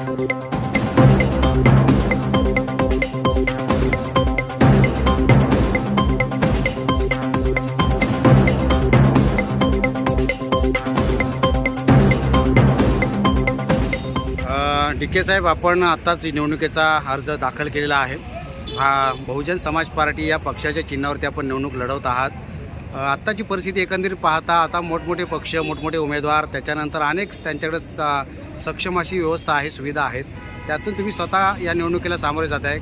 D के साहेब आपण आत्ताच निवडणुकीचा अर्ज दाखल केलेला आहे. हा बहुजन समाज पार्टी या पक्षाच्या चिन्हावरती आपण निवडणूक लढवत आहात. आत्ताची परिस्थिती एकंदरीत पाहता आता मोठमोठे पक्ष मोठमोठे उमेदवार त्याच्यानंतर अनेक त्यांच्याकडे सक्षम अशी व्यवस्था आहे सुविधा आहेत. त्यातून तुम्ही स्वतः या निवडणुकीला सामोरे जात आहे.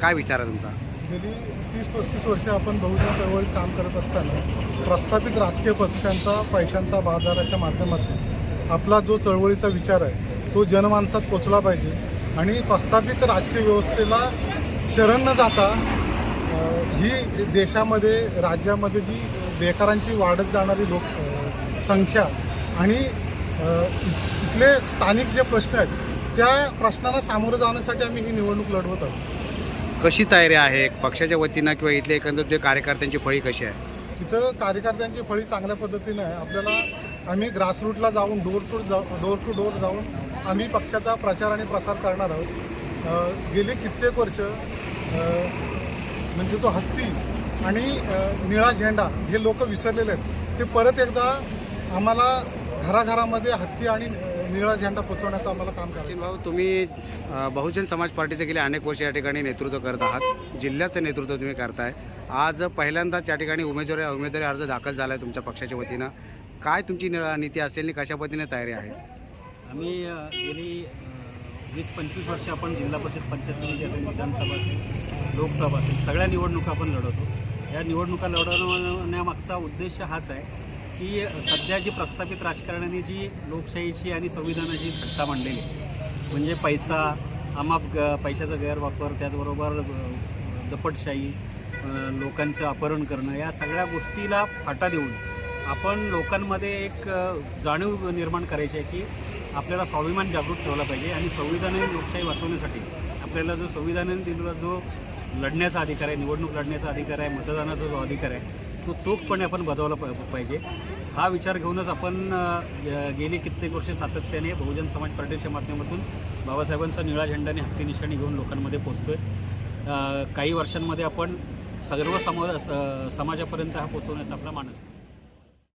काय विचार आहे तुमचा? गेली तीस पस्तीस वर्ष आपण बहुजन चळवळीत काम करत असताना प्रस्थापित राजकीय पक्षांचा पैशांचा बाजाराच्या माध्यमातून आपला जो चळवळीचा विचार आहे तो जनमानसात पोचला पाहिजे आणि प्रस्थापित राजकीय व्यवस्थेला शरण न जाता ही देशामध्ये राज्यामध्ये जी बेकारांची वाढत जाणारी लोक संख्या आणि इथले स्थानिक जे प्रश्न आहेत त्या प्रश्नाला सामोरं जाण्यासाठी आम्ही ही निवडणूक लढवत आहोत. कशी तयारी आहे? पक्षाच्या वतीनं किंवा इथले एकंदरीत जे कार्यकर्त्यांची फळी कशी आहे? इथं कार्यकर्त्यांची फळी चांगल्या पद्धतीनं आहे. आपल्याला आम्ही ग्रासरूटला जाऊन डोर टू जाऊ डोर टू डोर जाऊन आम्ही पक्षाचा प्रचार आणि प्रसार करणार आहोत. गेली कित्येक वर्ष म्हणजे तो हत्ती आणि निळा झेंडा हे लोक विसरलेले आहेत. ते परत एकदा आम्हाला घराघरामध्ये हत्ती आणि निळा झेंडा पोचवण्याचं आम्हाला काम करायचं. भाऊ तुम्ही बहुजन समाज पार्टीचे गेले अनेक वर्ष या ठिकाणी नेतृत्व करत आहात. जिल्ह्याचं नेतृत्व तुम्ही करताय. आज पहिल्यांदाच या ठिकाणी उमेदवारी उमेदवारी अर्ज दाखल झाला आहे तुमच्या पक्षाच्या वतीनं. काय तुमची नि- नीती असेल आणि कशा पद्धतीने तयारी आहे? आम्ही गेली वीस पंचवीस वर्ष आपण जिल्हा परिषद पंचायत समिती असेल विधानसभा असेल लोकसभा असेल सगळ्या निवडणुका आपण लढवतो. या निवडणुका लढवण्यामागचा उद्देश हाच आहे की सध्या जी प्रस्थापित राजकारणाने जी लोकशाहीची आणि संविधानाची थट्टा मांडलेली म्हणजे पैसा अमाप ग पैशाचा गैरवापर त्याचबरोबर दपटशाही लोकांचं अपहरण करणं या सगळ्या गोष्टीला फाटा देऊन आपण लोकांमध्ये एक जाणीव निर्माण करायची आहे की आपल्याला स्वाभिमान जागृत ठेवला पाहिजे आणि संविधानाने लोकशाही वाचवण्यासाठी आपल्याला जो संविधानाने दिलेला जो लढण्याचा अधिकार आहे निवडणूक लढण्याचा अधिकार आहे मतदानाचा जो अधिकार आहे तो चोखपणे आपण बजावला प- पाहिजे. हा विचार घेऊनच आपण गेली कित्येक वर्षे सातत्याने बहुजन समाज पार्टीच्या माध्यमातून बाबासाहेबांचा निळा झेंडा आणि हत्ती निशाणी घेऊन लोकांमध्ये पोचतोय. काही वर्षांमध्ये आपण सर्व समा स- समाजापर्यंत हा पोचवण्याचा आपला मानस आहे.